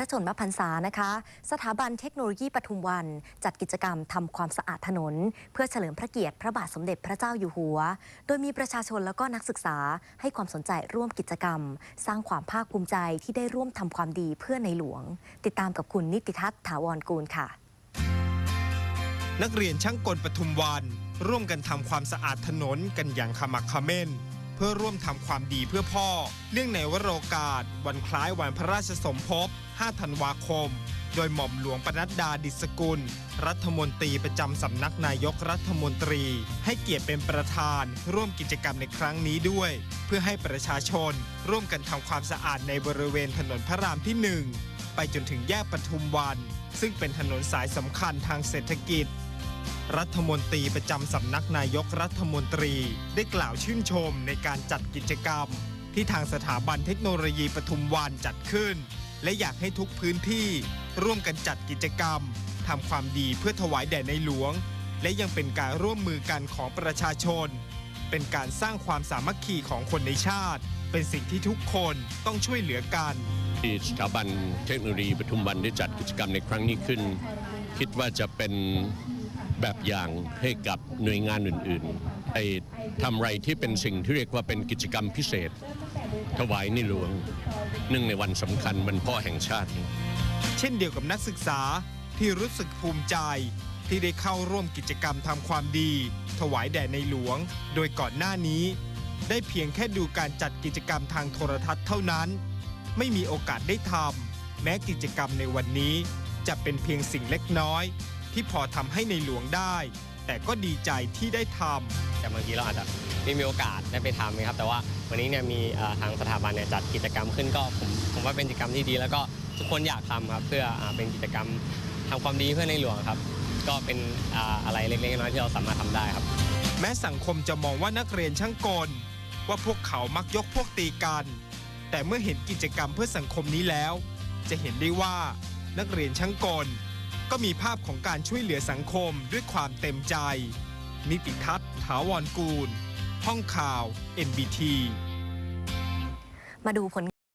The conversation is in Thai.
ระชนมพรรษานะคะ สถาบันเทคโนโลยีปทุมวัน จัดกิจกรรมทำความสะอาดถนน เพื่อเฉลิมพระเกียรติพระบาทสมเด็จพระเจ้าอยู่หัว โดยมีประชาชนแล้วก็นักศึกษาให้ความสนใจร่วมกิจกรรม สร้างความภาคภูมิใจที่ได้ร่วมทำความดีเพื่อในหลวง ติดตามกับคุณนิติทัศน์ถาวรกูลค่ะ นักเรียนช่างกลปทุมวัน ร่วมกันทำความสะอาดถนนกันอย่างขมักเขม้น เพื่อร่วมทำความดีเพื่อพ่อ เนื่องในวโรกาส วันคล้ายวันพระราชสมภพ 5 ธันวาคม โดยหม่อมหลวงปนัดดาดิสกุล รัฐมนตรีประจำสำนักนายกรัฐมนตรี ให้เกียรติเป็นประธาน ร่วมกิจกรรมในครั้งนี้ด้วย เพื่อให้ประชาชน ร่วมกันทำความสะอาดในบริเวณถนนพระรามที่ 1 ไปจนถึงแยกปทุมวัน ซึ่งเป็นถนนสายสำคัญทางเศรษฐกิจ รัฐมนตรีประจำสำนักนายกรัฐมนตรีได้กล่าวชื่นชมในการจัดกิจกรรม ที่ทางสถาบันเทคโนโลยีปทุมวันจัดขึ้น และอยากให้ทุกพื้นที่ร่วมกันจัดกิจกรรมทำความดีเพื่อถวายแด่ในหลวง และยังเป็นการร่วมมือกันของประชาชน เป็นการสร้างความสามัคคีของคนในชาติ เป็นสิ่งที่ทุกคนต้องช่วยเหลือกันที่สถาบันเทคโนโลยีปทุมวันได้จัดกิจกรรมในครั้งนี้ขึ้น คิดว่าจะเป็น แบบอย่างให้กับหน่วยงานอื่นๆไอ้ทำไรที่เป็นสิ่งที่เรียกว่าเป็นกิจกรรมพิเศษ ถวายในหลวงเนื่องในวันสำคัญวันพ่อแห่งชาติ เช่นเดียวกับนักศึกษาที่รู้สึกภูมิใจ ที่ได้เข้าร่วมกิจกรรมทำความดี ถวายแด่ในหลวง โดยก่อนหน้านี้ ได้เพียงแค่ดูการจัดกิจกรรมทางโทรทัศน์เท่านั้น ไม่มีโอกาสได้ทำแม้กิจกรรมในวันนี้จะเป็นเพียงสิ่งเล็กน้อย ที่พอทำให้ในหลวงได้ แต่ก็ดีใจที่ได้ทำแต่บางทีเราอาจจะไม่มีโอกาสได้ไปทำนะครับ แต่ว่าวันนี้เนี่ยมีเอ่อทางสถาบันเนี่ยจัดกิจกรรมขึ้นก็ผมผมว่าเป็นกิจกรรมที่ดี แล้วก็ทุกคนอยากทำครับเพื่ออ่าเป็นกิจกรรมทำความดีเพื่อในหลวงครับ ก็เป็นอ่าอะไรเล็กๆน้อยๆที่เราสามารถทำได้ครับ แม้สังคมจะมองว่านักเรียนช่างกล ว่าพวกเขามักยกพวกตีกัน แต่เมื่อเห็นกิจกรรมเพื่อสังคมนี้แล้ว จะเห็นได้ว่านักเรียนช่างกล ก็มีภาพของการช่วยเหลือสังคมด้วยความเต็มใจ นิติทัศน์ ถาวรกูล ห้องข่าว NBT มาดูผล